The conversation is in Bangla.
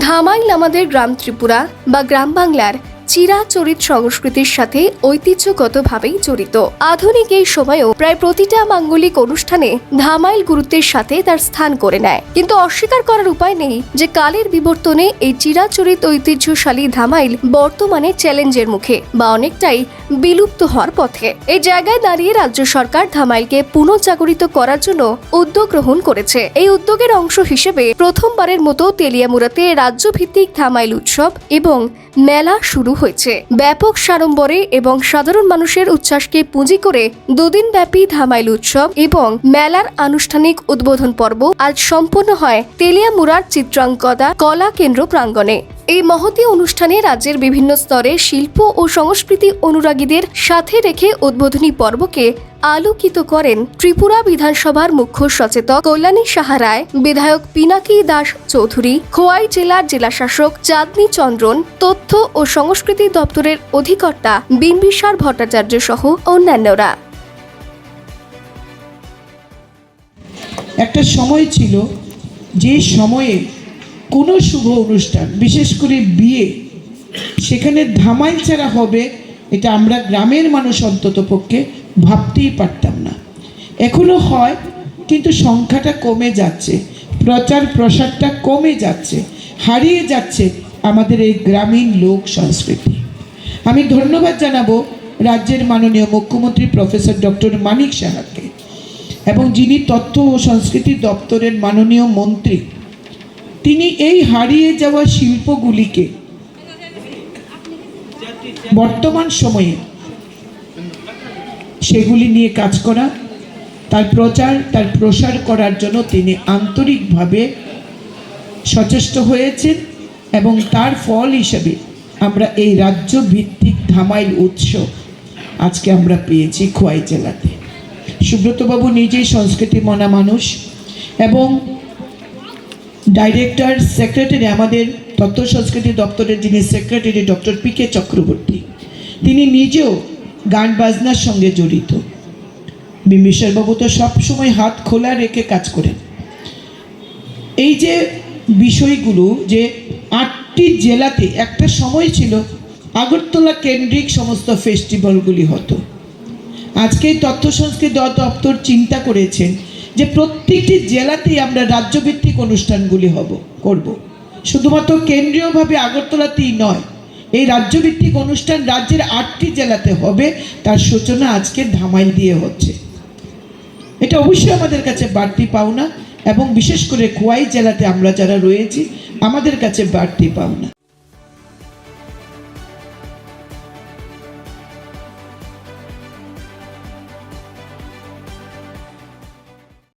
ধামাইল আমাদের গ্রাম ত্রিপুরা বা গ্রাম বাংলার চিরাচরিত সংস্কৃতির সাথে ঐতিহ্যগতভাবেই জড়িত। আধুনিক এই সময়েও প্রায় প্রতিটা মাঙ্গলিক অনুষ্ঠানে ধামাইল গুরুত্বের সাথে তার স্থান করে নেয়। কিন্তু অস্বীকার করার উপায় নেই যে কালের বিবর্তনে এই চিরাচরিত ঐতিহ্যশালী ধামাইল বর্তমানে চ্যালেঞ্জের মুখে বা অনেকটাই বিলুপ্ত হওয়ার পথে। এই জায়গায় দাঁড়িয়ে রাজ্য সরকার ধামাইলকে পুনঃজাগরিত করার জন্য উদ্যোগ গ্রহণ করেছে। এই উদ্যোগের অংশ হিসেবে প্রথমবারের মতো তেলিয়ামুড়াতে রাজ্যভিত্তিক ধামাইল উৎসব এবং মেলা শুরু হয়েছে। ব্যাপক সাড়ম্বরে এবং সাধারণ মানুষের উচ্ছ্বাসকে পুঁজি করে দুদিন ব্যাপী ধামাইল উৎসব এবং মেলার আনুষ্ঠানিক উদ্বোধন পর্ব আজ সম্পন্ন হয় তেলিয়ামুড়ার চিত্রাঙ্কদা কলা কেন্দ্র প্রাঙ্গণে। এই মহতী অনুষ্ঠানে রাজ্যের বিভিন্ন স্তরে শিল্প ও সংস্কৃতি অনুরাগীদের সাথে রেখে উদ্বোধনী পর্বকে আলোকিত করেন ত্রিপুরা বিধানসভার মুখ্য সচেতক কল্যাণী সাহারায় বিধায়ক পিনাকি দাস চৌধুরী, খোয়াই জেলার জেলাশাসক চাঁদনী চন্দ্রন, তথ্য ও সংস্কৃতি দপ্তরের অধিকর্তা বিম্বিসার ভট্টাচার্য সহ অন্যান্যরা। একটা সময় ছিল যে সময়ে কোনো শুভ অনুষ্ঠান, বিশেষ করে বিয়ে, সেখানে ধামাইল ছাড়া হবে, এটা আমরা গ্রামের মানুষ অন্তত পক্ষে ভাবতেই পারতাম না। এখনও হয়, কিন্তু সংখ্যাটা কমে যাচ্ছে, প্রচার প্রসারটা কমে যাচ্ছে, হারিয়ে যাচ্ছে আমাদের এই গ্রামীণ লোক সংস্কৃতি। আমি ধন্যবাদ জানাব রাজ্যের মাননীয় মুখ্যমন্ত্রী প্রফেসর ডক্টর মানিক সাহাকে এবং যিনি তথ্য ও সংস্কৃতি দপ্তরের মাননীয় মন্ত্রী তিনি এই হারিয়ে যাওয়া শিল্পগুলিকে বর্তমান সময়ে সেগুলি নিয়ে কাজ করা, তার প্রচার, তার প্রসার করার জন্য তিনি আন্তরিকভাবে সচেষ্ট হয়েছেন এবং তার ফল হিসেবে আমরা এই রাজ্য ভিত্তিক ধামাইল উৎসব আজকে আমরা পেয়েছি খোয়াই জেলাতে। সুব্রতবাবু নিজেই সংস্কৃতি মনা মানুষ এবং ডাইরেক্টর সেক্রেটারি আমাদের তথ্য সংস্কৃতি দপ্তরের যিনি secretary doctor P K Chakraborty, তিনি নিজেও গান বাজনার সঙ্গে জড়িত। বিম্বিসারবাবু তো সবসময় হাত খোলা রেখে কাজ করেন। এই যে বিষয়গুলো যে আটটি জেলাতে একটা সময় ছিল আগরতলা কেন্দ্রিক সমস্ত ফেস্টিভ্যালগুলি হতো। আজকে তথ্য সংস্কৃতি দপ্তর চিন্তা করেছেন যে প্রত্যেকটি জেলাতেই আমরা রাজ্যভিত্তিক অনুষ্ঠানগুলি হব, করব। শুধুমাত্র কেন্দ্রীয়ভাবে আগরতলাতেই নয়, এই রাজ্যভিত্তিক অনুষ্ঠান রাজ্যের আটটি জেলাতে হবে, তার সূচনা আজকে ধামাইল দিয়ে হচ্ছে। এটা অবশ্যই আমাদের কাছে বাড়তি পাওনা, এবং বিশেষ করে খোয়াই জেলাতে আমরা যারা রয়েছি, আমাদের কাছে বাড়তি পাওনা।